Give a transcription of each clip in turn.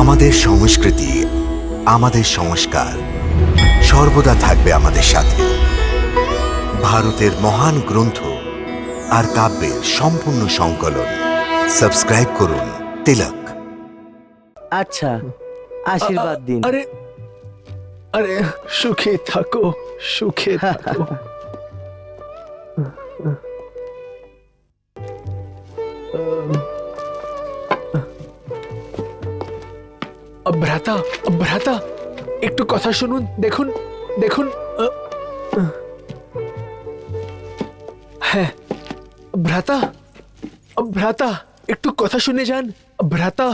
আমাদের সংস্কৃতি আমাদের সংস্কার সর্বদা থাকবে আমাদের সাথে। ভারতের মহান গ্রন্থ আর কাব্যের সম্পূর্ণ সংকলন। সাবস্ক্রাইব করুন তিলক। আচ্ছা আশীর্বাদ দিন। আরে আরে সুখে থাকো সুখে থাকো। ভ্রাতা ভ্রাতা একটু কথা শুনুন দেখুন দেখুন। আহ, আহ। হ্যাঁ ভ্রাতা ভ্রাতা একটু কথা শুনে যান ভ্রাতা।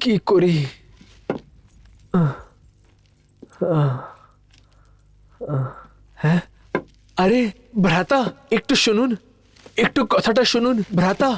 কি করি? হ্যাঁ? আরে ভ্রাতা একটু শুনুন একটু কথাটা শুনুন ভ্রাতা।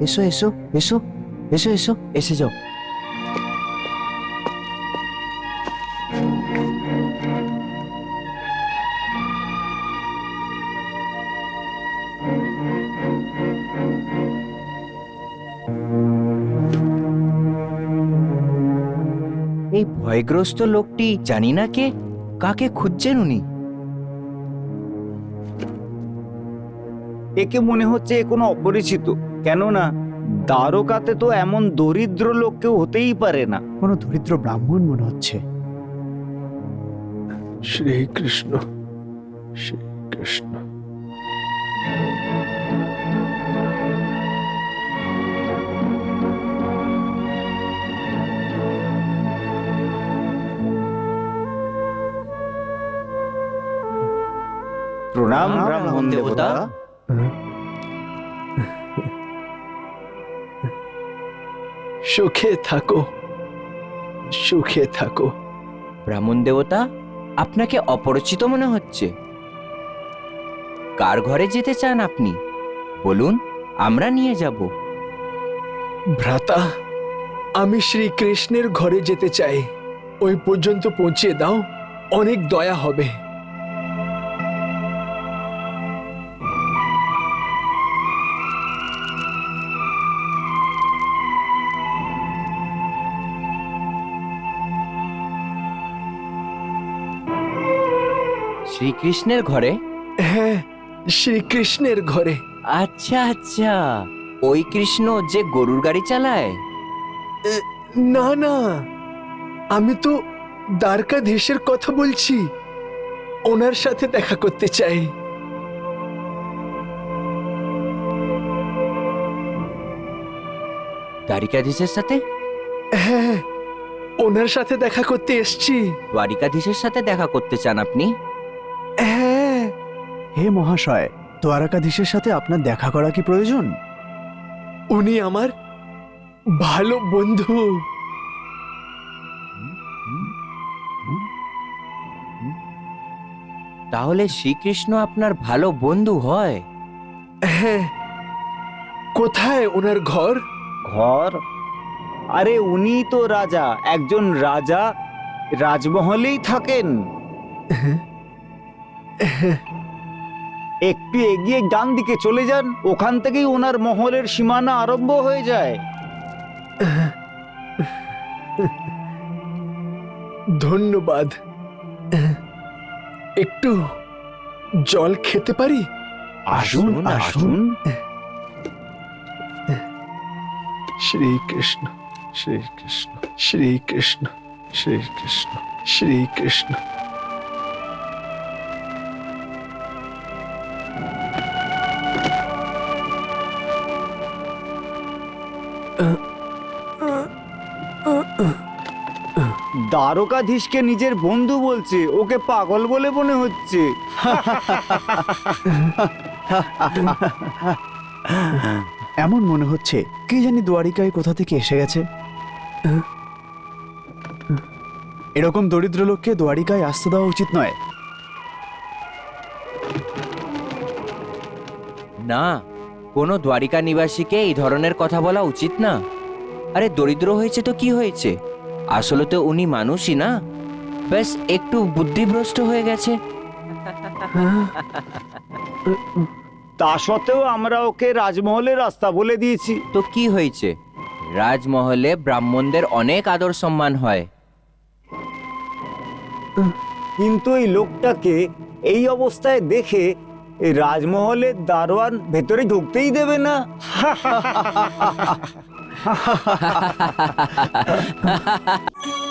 এসো এসো এসো এসো এসো এসে যাও এই ভয়গ্রস্ত লোকটি জানি না কে কাকে খুঁজছেন উনি একে মনে হচ্ছে এ কোনো অপরিচিত। কেননা দ্বারকাতে তো এমন দরিদ্র লোক কেউ হতেই পারে না। কোনো দরিদ্র ব্রাহ্মণ মনে হচ্ছে। শ্রীকৃষ্ণ শ্রীকৃষ্ণ। প্রণাম ব্রাহ্মণ দেবতা। সুখে থাকো। সুখে থাকো। ব্রাহ্মণ দেবতা আপনাকে অপরিচিত মনে হচ্ছে। কার ঘরে যেতে চান আপনি? বলুন আমরা নিয়ে যাব। ভ্রাতা আমি শ্রীকৃষ্ণের ঘরে যেতে চাই। ওই পর্যন্ত পৌঁছে দাও অনেক দয়া হবে। শ্রীকৃষ্ণের ঘরে? হ্যাঁ শ্রীকৃষ্ণের ঘরে। আচ্ছা আচ্ছা। ওই কৃষ্ণ যে গরুর গাড়ি চালায়? না না। আমি তো দ্বারকাধীশের কথা বলছি। ওনার সাথে দেখা করতে চাই। দ্বারিকাধীশের সাথে? হ্যাঁ ওনার সাথে দেখা করতে এসছি। দ্বারিকাধীশের সাথে দেখা করতে চান আপনি? হ্যাঁ। হে মহাশয় দ্বারকাধীশের সাথে আপনার দেখা করা কি প্রয়োজন? উনি আমার ভালো বন্ধু। তাহলে শ্রীকৃষ্ণ আপনার ভালো বন্ধু হয়। হ্যাঁ। কোথায় ওনার ঘর? ঘর? আরে উনি তো রাজা একজন রাজা রাজমহলেই থাকেন। একটু এগিয়ে ডান দিকে চলে যান ওখান থেকেই ওনার মহলের সীমানা আরম্ভ হয়ে যায়। ধন্যবাদ। একটু জল খেতে পারি? আসুন আসুন শ্রীকৃষ্ণ শ্রীকৃষ্ণ শ্রীকৃষ্ণ শ্রীকৃষ্ণ শ্রীকৃষ্ণ। দ্বারকাধীশকে নিজের বন্ধু বলছে ওকে পাগল বলে মনে হচ্ছে। এমন মনে হচ্ছে কি জানি দুয়ারিকায় কোথা থেকে এসে গেছে। এরকম দরিদ্র লোককে দুয়ারিকায় আসতে দেওয়া উচিত নয়। না কোনো দ্বারিকা নিবাসীকে এই ধরনের কথা বলা উচিত না। আরে দরিদ্র হয়েছে তো কি হয়েছে? আসলে তো উনি মানুষই না। ব্যাস একটু বুদ্ধিভ্রষ্ট হয়ে গেছে। তা সত্ত্বেও আমরা ওকে রাজমহলের রাস্তা বলে দিয়েছি। তো কি হয়েছে? রাজমহলে ব্রাহ্মণদের অনেক আদর সম্মান হয়। কিন্তু এই লোকটাকে এই অবস্থায় দেখে এই রাজমহলের দারোয়ান ভেতরে ঢুকতেই দেবে না। 哈哈哈哈哈哈哈哈哈哈哈哈哈哈